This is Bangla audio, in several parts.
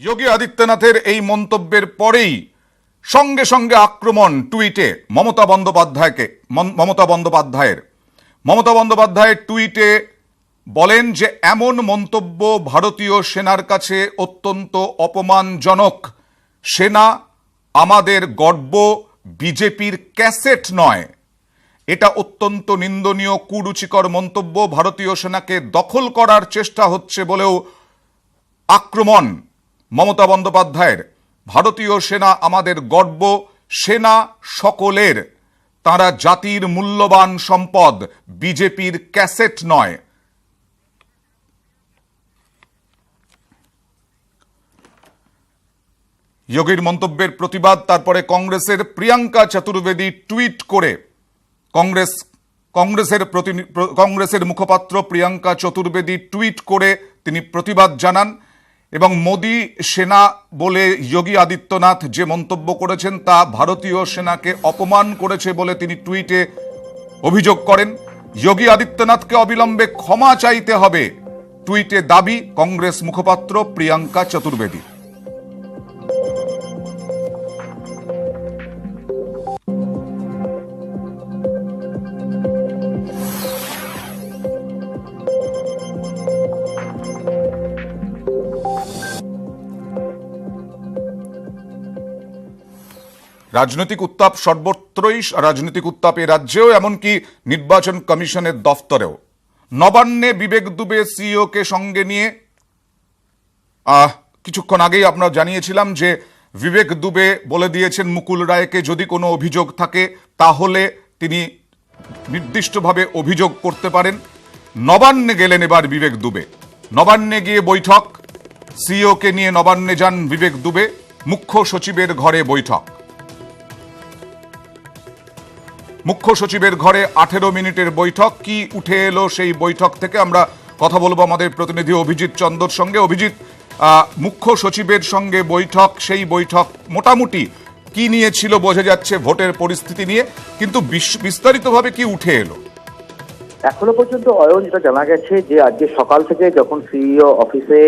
যোগী আদিত্যনাথের এই মন্তব্যের পরেই সঙ্গে সঙ্গে আক্রমণ টুইটে মমতা বন্দ্যোপাধ্যায়কে, মম- মমতা বন্দ্যোপাধ্যায়ের। মমতা বন্দ্যোপাধ্যায়ের টুইটে বলেন যে, এমন মন্তব্য ভারতীয় সেনার কাছে অত্যন্ত অপমানজনক। সেনা আমাদের গর্ব, বিজেপির ক্যাসেট নয়। এটা অত্যন্ত নিন্দনীয়, কুরুচিকর মন্তব্য ভারতীয় সেনাকে দখল করার চেষ্টা হচ্ছে বলেও আক্রমণ মমতা বন্দ্যোপাধ্যায়ের, ভারতীয় সেনা আমাদের গর্ব, সেনা সকলের। তারা জাতির মূল্যবান সম্পদ, বিজেপির ক্যাসেট নয়। যোগীর মন্তব্যের প্রতিবাদ, তারপরে কংগ্রেসের প্রিয়াঙ্কা চতুর্বেদী টুইট করে, কংগ্রেস, কংগ্রেসের কংগ্রেসের মুখপাত্র প্রিয়াঙ্কা চতুর্বেদী টুইট করে তিনি প্রতিবাদ জানান। এবং মোদী সেনা বলে যোগী আদিত্যনাথ যে মন্তব্য করেছেন তা ভারতীয় সেনাকে অপমান করেছে বলে তিনি টুইটে অভিযোগ করেন। যোগী আদিত্যনাথকে অবিলম্বে ক্ষমা চাইতে হবে, টুইটে দাবি কংগ্রেস মুখপাত্র প্রিয়াঙ্কা চতুর্বেদী। রাজনৈতিক উত্তাপ সর্বত্রই রাজনৈতিক উত্তাপ এ রাজ্যেও, এমনকি নির্বাচন কমিশনের দফতরেও। নবান্নে বিবেক দুবে সিইওকে সঙ্গে নিয়ে কিছুক্ষণ আগেই আমরা জানিয়েছিলাম যে বিবেক দুবে বলে দিয়েছেন মুকুল রায়কে, যদি কোনো অভিযোগ থাকে, তাহলে তিনি নির্দিষ্টভাবে অভিযোগ করতে পারেন। নবান্নে গেলেন এবার বিবেক দুবে। নবান্নে গিয়ে বৈঠক। সিইওকে নিয়ে নবান্নে যান বিবেক দুবে। মুখ্য সচিবের ঘরে বৈঠক। মুখ্য সচিবের ঘরে আঠেরো মিনিটের বৈঠক। কি উঠে এলো সেই বৈঠক থেকে আমরা কথা বলব আমাদের প্রতিনিধি অভিজিৎ চন্দর সঙ্গে। অভিজিৎ মুখ্য সচিবের সঙ্গে বৈঠক, সেই বৈঠক মোটামুটি কি নিয়ে ছিল বোঝা যাচ্ছে ভোটের পরিস্থিতি নিয়ে, কিন্তু বিস্তারিতভাবে কি উঠে এলো? এখনও পর্যন্ত অয়ন যেটা জানা গেছে যে আজকে সকাল থেকে যখন সিইও অফিসে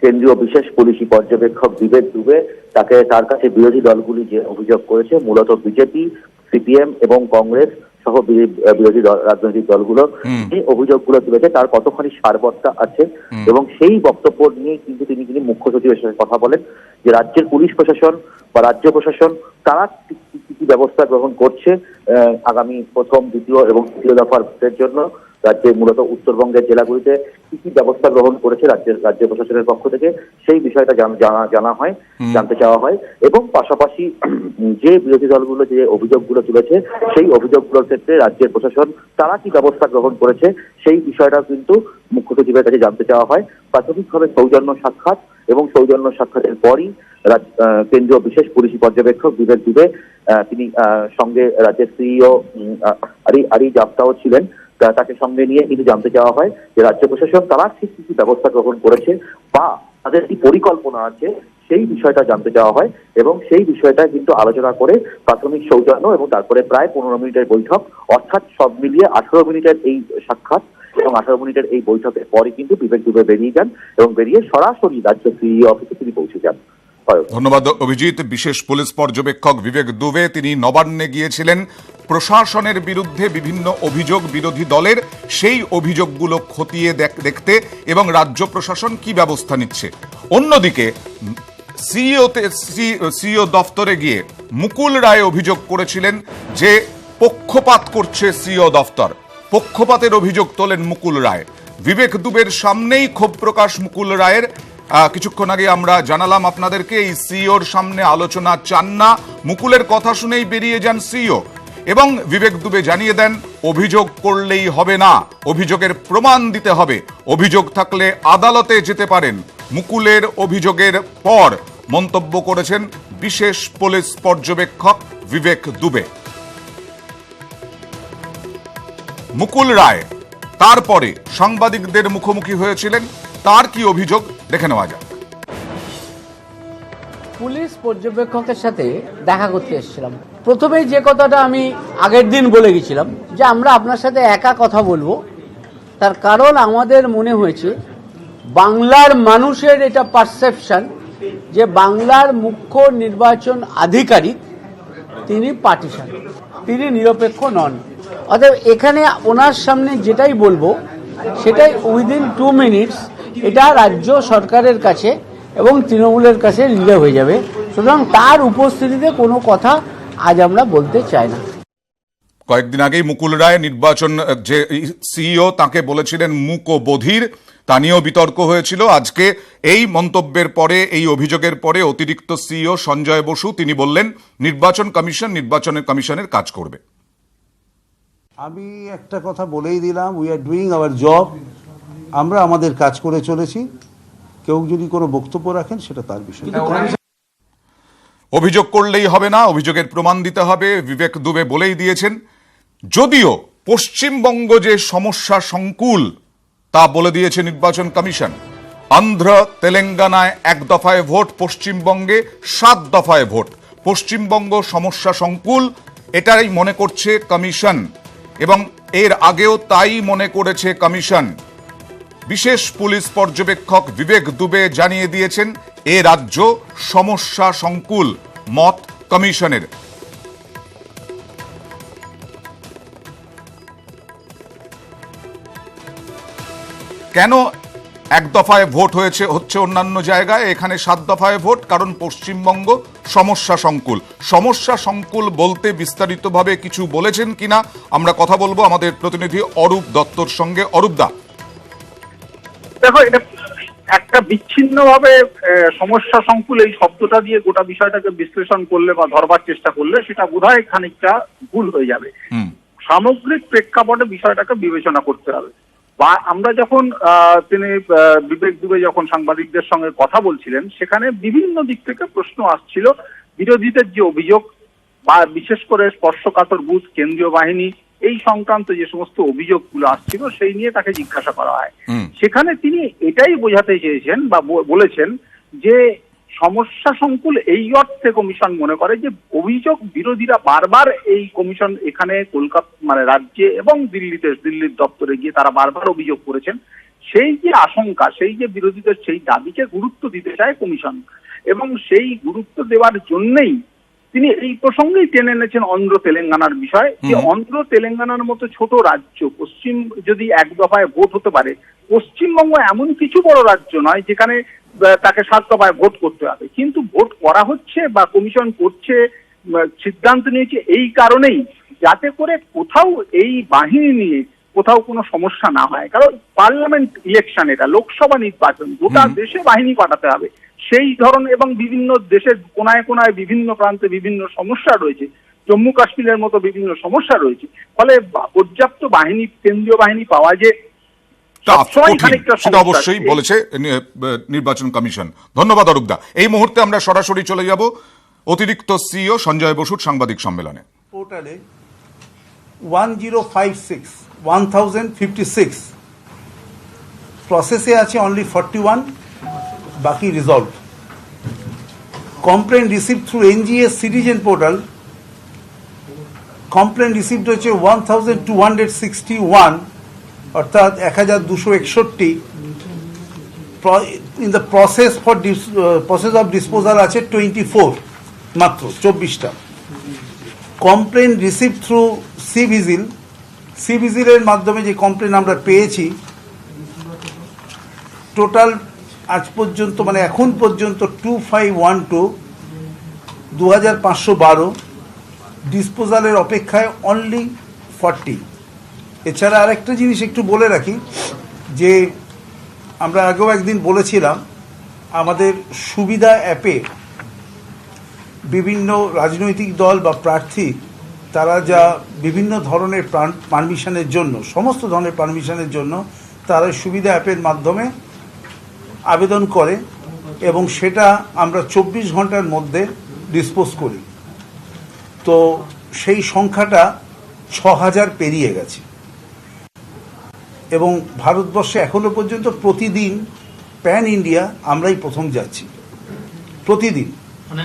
কেন্দ্রীয় বিশেষ পুলিশি পর্যবেক্ষক বিবেক দুবে তাকে তার কাছে বিরোধী দলগুলি যে অভিযোগ করেছে মূলত বিজেপি সিপিএম এবং কংগ্রেস সহ বিরোধী দল রাজনৈতিক দলগুলো যে অভিযোগগুলো তুলেছে। তার কতখানি সারবত্তা আছে এবং সেই বক্তব্য নিয়ে কিন্তু তিনি তিনি মুখ্য সচিবের সঙ্গে কথা বলেন যে রাজ্যের পুলিশ প্রশাসন বা রাজ্য প্রশাসন তারা কি কি- ব্যবস্থা গ্রহণ করছে আগামী প্রথম দ্বিতীয় এবং তৃতীয় দফার ভোটের জন্য। রাজ্যে মূলত উত্তরবঙ্গের জেলাগুলিতে কি কি ব্যবস্থা গ্রহণ করেছে রাজ্যের রাজ্য প্রশাসনের পক্ষ থেকে সেই বিষয়টা জানা জানা হয় জানতে চাওয়া হয়। এবং পাশাপাশি যে বিরোধী দলগুলো যে অভিযোগগুলো তুলেছে সেই অভিযোগগুলোর ক্ষেত্রে রাজ্যের প্রশাসন তারা কি ব্যবস্থা গ্রহণ করেছে সেই বিষয়টা কিন্তু মুখ্য সচিবের কাছে জানতে চাওয়া হয়। প্রাথমিকভাবে সৌজন্য সাক্ষাৎ এবং সৌজন্য সাক্ষাতের পরই কেন্দ্রীয় বিশেষ পুলিশি পর্যবেক্ষক বিবেক দুবে আহ, তিনি আহ, সঙ্গে রাজ্যের সিইও আরি আরি জাপ্তাও ছিলেন। তাকে সঙ্গে নিয়ে কিন্তু জানতে চাওয়া হয় যে রাজ্য প্রশাসন তারা ঠিক কি কি ব্যবস্থা গ্রহণ করেছে বা তাদের কি পরিকল্পনা আছে সেই বিষয়টা জানতে চাওয়া হয় এবং সেই বিষয়টা কিন্তু আলোচনা করে প্রাথমিক সৌজন্য এবং তারপরে প্রায় পনেরো মিনিটের বৈঠক অর্থাৎ সব মিলিয়ে আঠারো মিনিটের এই সাক্ষাৎ এবং আঠারো মিনিটের এই বৈঠকের পরে কিন্তু বিবেক দুবে বেরিয়ে যান এবং বেরিয়ে সরাসরি রাজ্য সিইও অফিসে তিনি পৌঁছে যান। ধন্যবাদ অভিজিৎ। বিশেষ পুলিশ পর্যবেক্ষক বিবেক দুবে, তিনি নবান্নে গিয়েছিলেন। প্রশাসনের বিরুদ্ধে বিভিন্ন অভিযোগ বিরোধী দলের, সেই অভিযোগগুলো খতিয়ে দেখতে এবং রাজ্য প্রশাসন কি ব্যবস্থা নিচ্ছে। অন্যদিকে, সিইওতে সিইও দফতরে গিয়ে মুকুল রায় অভিযোগ করেছিলেন যে পক্ষপাত করছে সিইও দফতর। পক্ষপাতের অভিযোগ তোলেন মুকুল রায়। বিবেক দুবের সামনেই ক্ষোভ প্রকাশ মুকুল রায়ের। কিছুক্ষণ আগে আমরা জানালাম আপনাদেরকে, এই সিইওর সামনে আলোচনা চান না। মুকুলের কথা শুনেই বেরিয়ে যান সিইও। এবং বিবেক দুবে জানিয়ে দেন, অভিযোগ করলেই হবে না। অভিযোগের প্রমাণ দিতে হবে। অভিযোগ থাকলে আদালতে যেতে পারেন। মুকুলের অভিযোগের পর মন্তব্য করেছেন বিশেষ পুলিশ পর্যবেক্ষক বিবেক দুবে। মুকুল রায়, তারপরে সাংবাদিকদের মুখোমুখি হয়েছিলেন। তার কি অভিযোগ? দেখে নেওয়া যাক। পুলিশ পর্যবেক্ষকের সাথে দেখা করতে এসেছিলাম। প্রথমেই যে কথাটা আমি আগের দিন বলে গেছিলাম, যে আমরা আপনার সাথে একা কথা বলব। তার কারণ আমাদের মনে হয়েছে, বাংলার মানুষের এটা পারসেপশন যে বাংলার মুখ্য নির্বাচন আধিকারিক তিনি পার্টিশন তিনি নিরপেক্ষ নন। অতএব এখানে ওনার সামনে যেটাই বলব, সেটাই উইদিন টু মিনিটস এটা রাজ্য সরকারের কাছে এবং তৃণমূলের কাছে রিলে হয়ে যাবে। সুতরাং তার উপস্থিতিতে কোনো কথা আজ আমরা বলতে চাই না। কয়েকদিন আগেই মুকুল রায় নির্বাচন যে সিইও তাকে বলেছিলেন মুক ও বধির তা নিয়েও বিতর্ক হয়েছিল। আজকে এই মন্তব্যের পরে এই অভিযোগের পরে অতিরিক্ত সিইও সঞ্জয় বসু তিনি বললেন নির্বাচন কমিশন নির্বাচনের কমিশনের কাজ করবে। আমি একটা কথা বলেই দিলাম we are doing our job আমরা আমাদের কাজ করে চলেছি। কেউ যদি কোনো বক্তব্য রাখেন সেটা তার বিষয়। অভিযোগ করলেই হবে না অভিযোগের প্রমাণ দিতে হবে বিবেক দুবে বলেই দিয়েছেন। যদিও পশ্চিমবঙ্গ যে সমস্যা সংকুল তা বলে দিয়েছে নির্বাচন কমিশন। অন্ধ্র তেলেঙ্গানায় এক দফায় ভোট পশ্চিমবঙ্গে সাত দফায় ভোট। পশ্চিমবঙ্গ সমস্যা সংকুল এটাই মনে করছে কমিশন। এবং এর আগেও তাই মনে করেছে কমিশন। বিশেষ পুলিশ পর্যবেক্ষক বিবেক দুবে জানিয়ে দিয়েছেন, এ রাজ্য সমস্যা সংকুল, মত কমিশনের। কেন এক দফায় ভোট হয়েছে হচ্ছে অন্যান্য জায়গায়, এখানে সাত দফায় ভোট, কারণ পশ্চিমবঙ্গ সমস্যা সংকুল। সমস্যা সংকুল বলতে বিস্তারিতভাবে কিছু বলেছেন কিনা, আমরা কথা বলব আমাদের প্রতিনিধি অরূপ দত্তর সঙ্গে। অরূপ দা দেখো এটা একটা বিচ্ছিন্ন ভাবে সমস্যা সংকুল এই শব্দটা দিয়ে গোটা বিষয়টাকে বিশ্লেষণ করলে বা ধরবার চেষ্টা করলে সেটা বোধহয় খানিকটা ভুল হয়ে যাবে। সামগ্রিক প্রেক্ষাপটে বিষয়টাকে বিবেচনা করতে হবে। বা আমরা যখন আহ, তিনি বিবেক দুবে যখন সাংবাদিকদের সঙ্গে কথা বলছিলেন সেখানে বিভিন্ন দিক থেকে প্রশ্ন আসছিল। বিরোধীদের যে অভিযোগ বা বিশেষ করে স্পর্শকাতর বুথ কেন্দ্রীয় বাহিনী এই সংক্রান্ত যে সমস্ত অভিযোগগুলো আসছিল সেই নিয়ে তাকে জিজ্ঞাসা করা হয়। সেখানে তিনি এটাই বোঝাতে চেয়েছেন বা বলেছেন যে সমস্যা সংকুল এই অর্থে কমিশন মনে করে যে অভিযোগ বিরোধীরা বারবার এই কমিশন এখানে কলকাতা মানে রাজ্যে এবং দিল্লিতে দিল্লির দপ্তরে গিয়ে তারা বারবার অভিযোগ করেছেন। সেই যে আশঙ্কা সেই যে বিরোধীদের সেই দাবিকে গুরুত্ব দিতে চায় কমিশন। এবং সেই গুরুত্ব দেওয়ার জন্যই তিনি এই প্রসঙ্গেই টেনে এনেছেন অন্ধ্র তেলেঙ্গানার বিষয় যে অন্ধ্র তেলেঙ্গানার মতো ছোট রাজ্য পশ্চিম যদি এক দফায় ভোট হতে পারে পশ্চিমবঙ্গ এমন কিছু বড় রাজ্য নয় যেখানে তাকে সাত দফায় ভোট করতে হবে। কিন্তু ভোট করা হচ্ছে বা কমিশন করছে সিদ্ধান্ত নিয়েছে এই কারণেই যাতে করে কোথাও এই বাহিনী নিয়ে কোথাও কোনো সমস্যা না হয়। কারণ পার্লামেন্ট ইলেকশন এটা লোকসভা নির্বাচন গোটা দেশে বাহিনী পাঠাতে হবে। সেই ধরন এবং বিভিন্ন দেশের কোনায় কোনায় বিভিন্ন প্রান্তে বিভিন্ন সমস্যা রয়েছে জম্মু কাশ্মীরের মতো বিভিন্ন সমস্যা রয়েছে ফলে পর্যাপ্ত বাহিনী কেন্দ্রীয় বাহিনী পাওয়া যে সেটা অবশ্যই বলেছে নির্বাচন কমিশন। ধন্যবাদ অরূপদা। এই মুহূর্তে আমরা সরাসরি চলে যাব অতিরিক্ত সিইও সঞ্জয় বসুর সাংবাদিক সম্মেলনে। পোর্টালে one zero five six one thousand fifty six প্রসেসে আছে অনলি ফর্টি ওয়ান বাকি resolve complain receive through NGS citizen portal complain received হচ্ছে one thousand two hundred sixty one অর্থাৎ এক হাজার দুশো একষট্টি in the process for process of disposal আছে টোয়েন্টি ফোর মাত্র চব্বিশটা। Complain receive through C vigil C ভিজিলের মাধ্যমে যে কমপ্লেন আমরা পেয়েছি টোটাল আজ পর্যন্ত মানে এখন পর্যন্ত টু ফাইভ ওয়ান টু দু হাজার পাঁচশো বারো ডিসপোজালের অপেক্ষায় অনলি ফর্টি এছাড়া আরেকটা জিনিস একটু বলে রাখি, যে আমরা আগেও একদিন বলেছিলাম, আমাদের সুবিধা অ্যাপে বিভিন্ন রাজনৈতিক দল বা প্রার্থী, তারা যা বিভিন্ন ধরনের পারমিশনের জন্য, সমস্ত ধরনের পারমিশনের জন্য, তারা সুবিধা অ্যাপের মাধ্যমে আবেদন করে এবং সেটা আমরা চব্বিশ ঘণ্টার মধ্যে ডিসপোজ করি। তো সেই সংখ্যাটা ছ হাজার পেরিয়ে গেছে। এবং ভারতবর্ষে এখনও পর্যন্ত প্রতিদিন প্যান ইন্ডিয়া আমরাই প্রথম যাচ্ছি। প্রতিদিন। মানে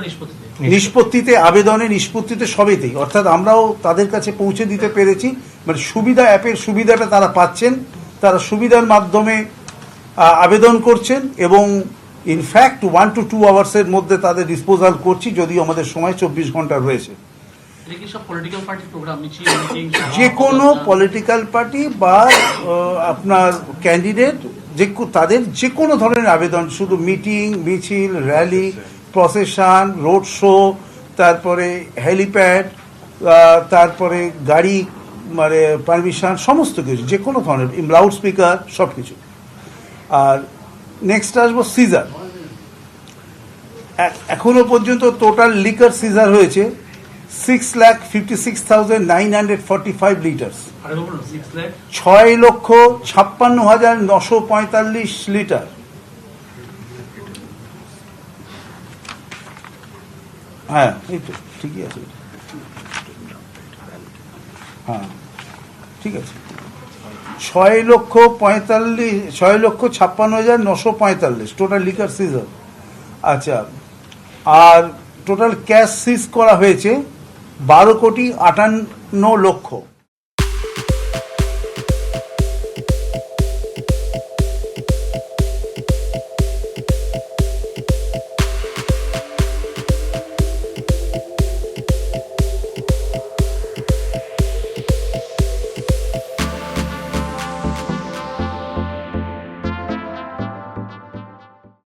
নিষ্পত্তিতে নিষ্পত্তিতে আবেদনে নিষ্পত্তিতে সবেতেই। অর্থাৎ আমরাও তাদের কাছে পৌঁছে দিতে পেরেছি। মানে সুবিধা অ্যাপের সুবিধাটা তারা পাচ্ছেন। তারা সুবিধার মাধ্যমে আবেদন করছেন এবং in fact one to two আওয়ার্সের মধ্যে তাদের ডিসপোজাল করছি যদিও আমাদের সময় চব্বিশ ঘণ্টা রয়েছে। যে কোনো পলিটিক্যাল পার্টি বা আপনার ক্যান্ডিডেট যে তাদের যে কোনো ধরনের আবেদন শুধু মিটিং মিছিল র্যালি প্রসেশন রোড শো তারপরে হেলিপ্যাড তারপরে গাড়ি মানে পারমিশন সমস্ত কিছু যে কোনো ধরনের লাউড স্পিকার সব কিছু আর নেক্সট আসব সিজার এখনও পর্যন্ত টোটাল লিকার সিজার হয়েছে six lakh fifty six thousand nine hundred forty five liters ছয় লক্ষ ছাপ্পান্ন হাজার নশো পঁয়তাল্লিশ লিটার। হ্যাঁ এই তো ঠিকই আছে। হ্যাঁ ঠিক আছে। ছয় লক্ষ পঁয়তাল্লিশ, ছয় লক্ষ ছাপ্পান্ন হাজার নশো পঁয়তাল্লিশ টোটাল লিকার সিজন আচ্ছা আর টোটাল ক্যাশ সিজ করা হয়েছে বারো কোটি আটান্ন লক্ষ।